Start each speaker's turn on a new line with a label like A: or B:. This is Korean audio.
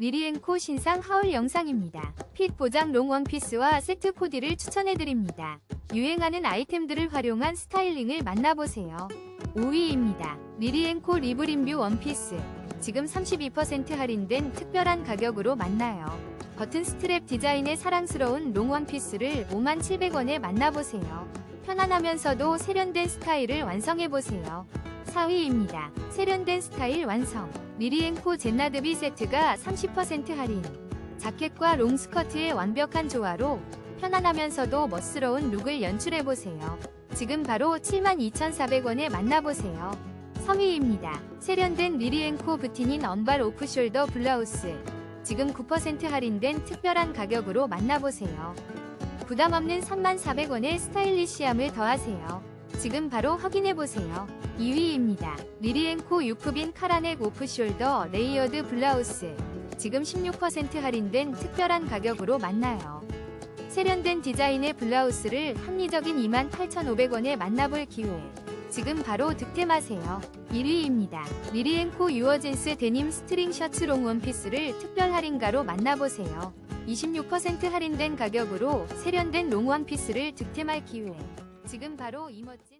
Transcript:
A: 리리앤코 신상 하울 영상입니다. 핏 보장 롱 원피스와 세트 코디를 추천해드립니다. 유행하는 아이템들을 활용한 스타일링을 만나보세요. 5위입니다. 리리앤코 리브림뷰 원피스. 지금 32% 할인된 특별한 가격으로 만나요. 버튼 스트랩 디자인의 사랑스러운 롱 원피스를 57,000원에 만나보세요. 편안하면서도 세련된 스타일을 완성해보세요. 4위입니다. 세련된 스타일 완성. 리리앤코 젠나드비 세트가 30% 할인. 자켓과 롱 스커트의 완벽한 조화로 편안하면서도 멋스러운 룩을 연출해보세요. 지금 바로 72,400원에 만나보세요. 3위입니다. 세련된 리리앤코 부티닌 언발 오프숄더 블라우스. 지금 9% 할인된 특별한 가격으로 만나보세요. 부담 없는 3400원의 스타일리시함을 더하세요. 지금 바로 확인해보세요. 2위입니다. 리리앤코 유쿠빈 카라넥 오프숄더 레이어드 블라우스. 지금 16% 할인된 특별한 가격으로 만나요. 세련된 디자인의 블라우스를 합리적인 28,500원에 만나볼 기회. 지금 바로 득템하세요. 1위입니다. 리리앤코 유어진스 데님 스트링 셔츠 롱 원피스를 특별 할인가로 만나보세요. 26% 할인된 가격으로 세련된 롱 원피스를 득템할 기회. 지금 바로 이 멋진